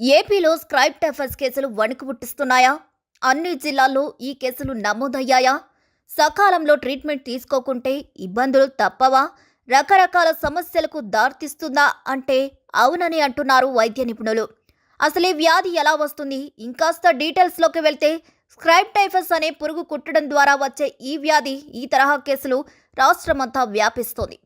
ఏపీలో స్క్రైబ్ టెఫర్స్ కేసులు వణుకు పుట్టిస్తున్నాయా అన్ని జిల్లాల్లో ఈ కేసులు నమోదయ్యాయా? సకాలంలో ట్రీట్మెంట్ తీసుకోకుంటే ఇబ్బందులు తప్పవా? రకరకాల సమస్యలకు దారితీస్తుందా అంటే అవునని అంటున్నారు వైద్య నిపుణులు. అసలు ఈ వ్యాధి ఎలా వస్తుంది? ఇంకాస్త డీటెయిల్స్లోకి వెళ్తే స్క్రైబ్ టైఫస్ అనే పురుగు కుట్టడం ద్వారా వచ్చే ఈ వ్యాధి ఈ తరహా కేసులు రాష్ట్రమంతా వ్యాపిస్తోంది.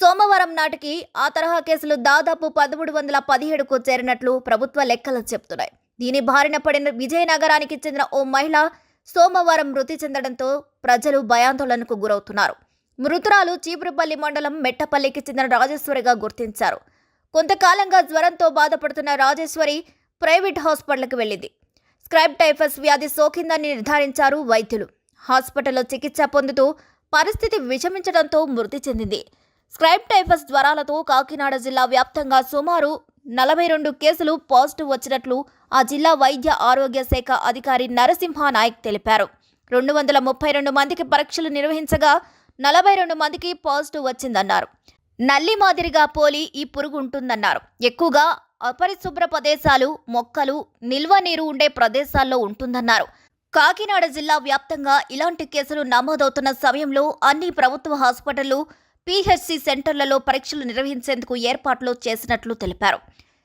సోమవారం నాటికి ఆ తరహా కేసులు దాదాపు పదమూడు వందల పదిహేడుకు చేరినట్లు ప్రభుత్వ లెక్కలు చెబుతున్నాయి దీని బారిన పడిన విజయనగరానికి చెందిన ఓ మహిళ సోమవారం మృతి చెందడంతో ప్రజలు భయాందోళనకు గురవుతున్నారు. మృతురాలు చీపురుపల్లి మండలం మెట్టపల్లికి చెందిన రాజేశ్వరిగా గుర్తించారు. కొంతకాలంగా జ్వరంతో బాధపడుతున్న రాజేశ్వరి ప్రైవేట్ హాస్పిటల్కి వెళ్ళింది. స్క్రైబ్ టైఫస్ వ్యాధి సోకిందని నిర్ధారించారు వైద్యులు. హాస్పిటల్లో చికిత్స పొందుతూ పరిస్థితి విషమించడంతో మృతి చెందింది. స్క్రైబ్ టైఫస్ జ్వరాలతో కాకినాడ జిల్లా వ్యాప్తంగా సుమారు నలభై రెండు కేసులు పాజిటివ్ వచ్చినట్లు ఆ జిల్లా వైద్య ఆరోగ్య శాఖ అధికారి నరసింహ నాయక్ తెలిపారు. రెండు వందల ముప్పై రెండు మందికి పరీక్షలు నిర్వహించగా నలభై రెండు మందికి పాజిటివ్ వచ్చిందన్నారు. నల్లి మాదిరిగా పోలి ఈ పురుగు ఉంటుందన్నారు. ఎక్కువగా అపరిశుభ్ర ప్రదేశాలు మొక్కలు నిల్వ నీరు ఉండే ప్రదేశాల్లో ఉంటుందన్నారు. కాకినాడ జిల్లా వ్యాప్తంగా ఇలాంటి కేసులు నమోదవుతున్న సమయంలో అన్ని ప్రభుత్వ హాస్పిటళ్ళు పీహెచ్సి సెంటర్లలో పరీక్షలు నిర్వహించేందుకు ఏర్పాట్లు చేసినట్లు తెలిపారు.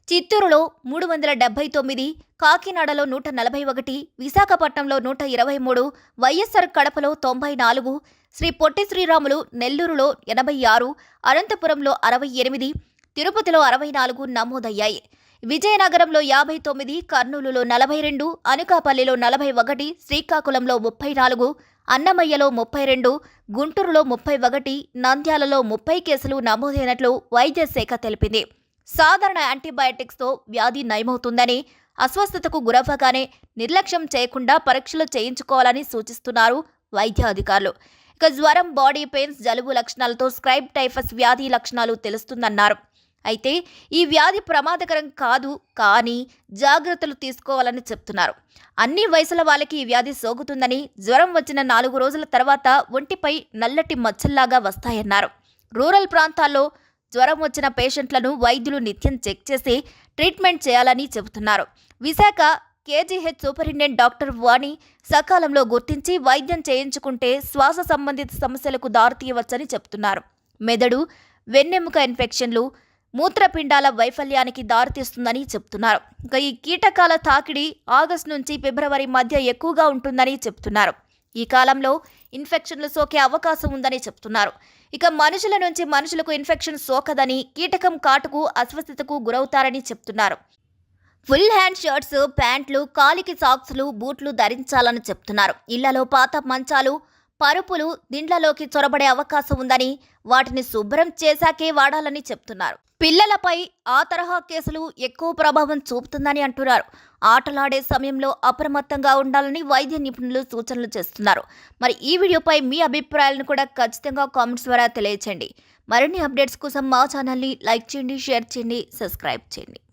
చిత్తూరులో మూడు వందల డెబ్బై తొమ్మిది కాకినాడలో నూట నలభై ఒకటి విశాఖపట్నంలో నూట ఇరవై మూడు వైఎస్ఆర్ కడపలో తొంభై నాలుగు శ్రీ పొట్టి శ్రీరాములు నెల్లూరులో ఎనభై ఆరు అనంతపురంలో అరవై ఎనిమిది తిరుపతిలో అరవై నాలుగు నమోదయ్యాయి. విజయనగరంలో యాభై తొమ్మిది కర్నూలులో నలభై రెండు అనకాపల్లిలో నలభై ఒకటి శ్రీకాకుళంలో ముప్పై నాలుగు అన్నమయ్యలో ముప్పై రెండు గుంటూరులో ముప్పై ఒకటి నంద్యాలలో ముప్పై కేసులు నమోదైనట్లు వైద్య శాఖ తెలిపింది. సాధారణ యాంటీబయాటిక్స్తో వ్యాధి నయమవుతుందని అస్వస్థతకు గురవ్వగానే నిర్లక్ష్యం చేయకుండా పరీక్షలు చేయించుకోవాలని సూచిస్తున్నారు వైద్య అధికారులు. ఇక జ్వరం బాడీ పెయిన్స్ జలుబు లక్షణాలతో స్క్రైబ్ టైఫస్ వ్యాధి లక్షణాలు తెలుస్తుందన్నారు. అయితే ఈ వ్యాధి ప్రమాదకరం కాదు కానీ జాగ్రత్తలు తీసుకోవాలని చెప్తున్నారు. అన్ని వయసుల వాళ్ళకి ఈ వ్యాధి సోకుతుందని జ్వరం వచ్చిన నాలుగు రోజుల తర్వాత ఒంటిపై నల్లటి మచ్చల్లాగా వస్తాయన్నారు. రూరల్ ప్రాంతాల్లో జ్వరం వచ్చిన పేషెంట్లను వైద్యులు నిత్యం చెక్ చేసి ట్రీట్మెంట్ చేయాలని చెబుతున్నారు. Visakha KGH superintendent doctor Vani సకాలంలో గుర్తించి వైద్యం చేయించుకుంటే శ్వాస సంబంధిత సమస్యలకు దారితీయవచ్చని చెబుతున్నారు మెదడు వెన్నెముక ఇన్ఫెక్షన్లు మూత్రపిండాల వైఫల్యానికి దారితీస్తుందని చెప్తున్నారు. ఇక ఈ కీటకాల తాకిడి ఆగస్టు నుంచి ఫిబ్రవరి మధ్య ఎక్కువగా ఉంటుందని చెప్తున్నారు. ఈ కాలంలో ఇన్ఫెక్షన్లు సోకే అవకాశం ఉందని చెప్తున్నారు. ఇక మనుషుల నుంచి మనుషులకు ఇన్ఫెక్షన్ సోకదని కీటకం కాటుకు అస్వస్థతకు గురవుతారని చెప్తున్నారు. ఫుల్ హ్యాండ్ షర్ట్స్ ప్యాంట్లు కాలికి సాక్స్లు బూట్లు ధరించాలని చెప్తున్నారు. ఇళ్ళలో పాత మంచాలు పరుపులు దిండ్లలోకి చొరబడే అవకాశం ఉందని వాటిని శుభ్రం చేశాకే వాడాలని చెప్తున్నారు. పిల్లలపై ఆ తరహా కేసులు ఎక్కువ ప్రభావం చూపుతుందని అంటున్నారు. ఆటలాడే సమయంలో అప్రమత్తంగా ఉండాలని వైద్య నిపుణులు సూచనలు చేస్తున్నారు. మరి ఈ వీడియోపై మీ అభిప్రాయాలను కూడా ఖచ్చితంగా కామెంట్స్ ద్వారా తెలియచేయండి. మరిన్ని అప్డేట్స్ కోసం మా ఛానల్ని లైక్ చేయండి షేర్ చేయండి సబ్స్క్రైబ్ చేయండి.